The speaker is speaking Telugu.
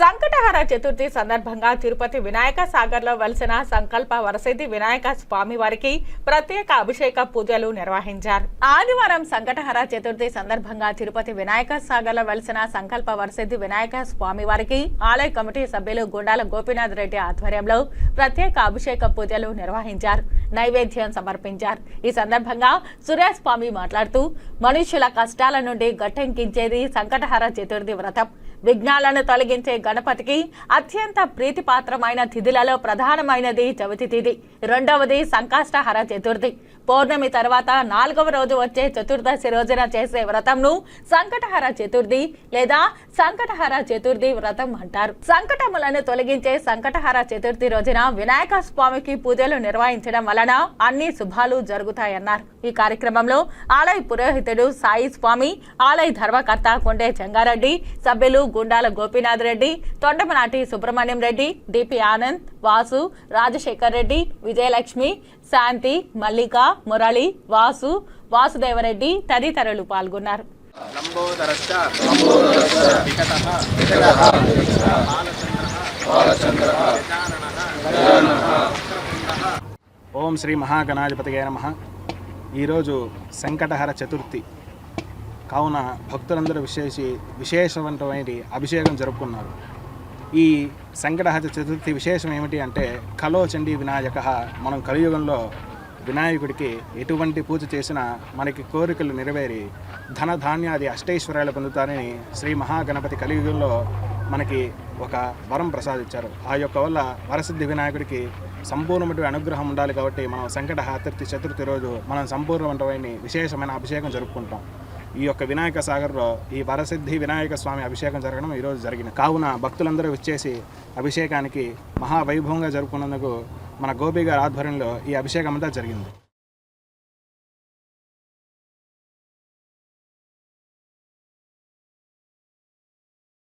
సంకటహర చతుర్థి సందర్భంగా తిరుపతి వినాయక సాగర్లో వెలిసిన సంకల్ప వరసిద్ధి వినాయక స్వామి వారికి ప్రత్యేక అభిషేక పూజలు నిర్వహించారు. ఆదివారం సంకటహర చతుర్థి సందర్భంగా తిరుపతి వినాయక సాగర్లో వెలిసిన సంకల్ప వరసిద్ధి వినాయక స్వామి వారికి ఆలయ కమిటీ సభ్యులు గుండాల గోపీనాథ్ రెడ్డి ఆధ్వర్యంలో ప్రత్యేక అభిషేక పూజలు నిర్వహించారు. నైవేద్యం సమర్పించారు. ఈ సందర్భంగా సురేష్ స్వామి మాట్లాడుతూ మనుషుల కష్టాల నుండి గట్టెంకించేది సంకటహర చతుర్థి వ్రతం. విఘ్నాలను తొలగించే గణపతికి అత్యంత ప్రీతిపాత్రమైన తిథులలో ప్రధానమైనది చవితి తిథి. రెండవది సంకాష్టహర చతుర్థి. పౌర్ణమి తర్వాత నాలుగవ రోజు వచ్చే చతుర్దశి రోజున చేసే వ్రతంను సంకటహర చతుర్థి లేదా సంకటహర చతుర్థి వ్రతం అంటారు. సంకటములను తొలగించే సంకటహర చతుర్థి రోజున వినాయక స్వామికి పూజలు నిర్వహించడం వలన అన్ని శుభాలు జరుగుతాయన్నారు. ఈ కార్యక్రమంలో ఆలయ పురోహితుడు సాయి స్వామి ఆలయ ధర్మకర్త కొండే చెంగారెడ్డి సభ్యులు గుండాల గోపీనాథ్ రెడ్డి తొండమనాటి సుబ్రహ్మణ్యం రెడ్డి డిపి ఆనంద్ వాసు రాజశేఖర్ రెడ్డి విజయలక్ష్మి శాంతి మల్లిక మురళి వాసు వాసుదేవరెడ్డి తదితరులు పాల్గొన్నారు. లంబోదరశ్చ వికటః బాలచంద్రः గజాననः ఓం శ్రీ మహాగణాధిపతిగా నమ. ఈరోజు సంకటహర చతుర్థి. కావున భక్తులందరూ విశేషి విశేషవంతమైన అభిషేకం జరుపుకున్నారు. ఈ సంకటహత చతుర్థి విశేషం ఏమిటి అంటే కలో చండీ వినాయక మనం కలియుగంలో వినాయకుడికి ఎటువంటి పూజ చేసినా మనకి కోరికలు నెరవేరి ధన ధాన్యాది అష్టైశ్వర్యాలు పొందుతారని శ్రీ మహాగణపతి కలియుగంలో మనకి ఒక వరం ప్రసాదించారు. ఆ యొక్క వల్ల వరసిద్ధి వినాయకుడికి సంపూర్ణమైన అనుగ్రహం ఉండాలి కాబట్టి మనం సంకట చతుర్థి చతుర్థి రోజు మనం సంపూర్ణమైన విశేషమైన అభిషేకం జరుపుకుంటాం. ఈ యొక్క వినాయక సాగర్లో ఈ వరసిద్ధి వినాయక స్వామి అభిషేకం జరగడం ఈరోజు జరిగింది. కావున భక్తులందరూ వచ్చేసి అభిషేకానికి మహావైభవంగా జరుపుకున్నందుకు మన గోపి గారి ఆధ్వర్యంలో ఈ అభిషేకం అంతా జరిగింది.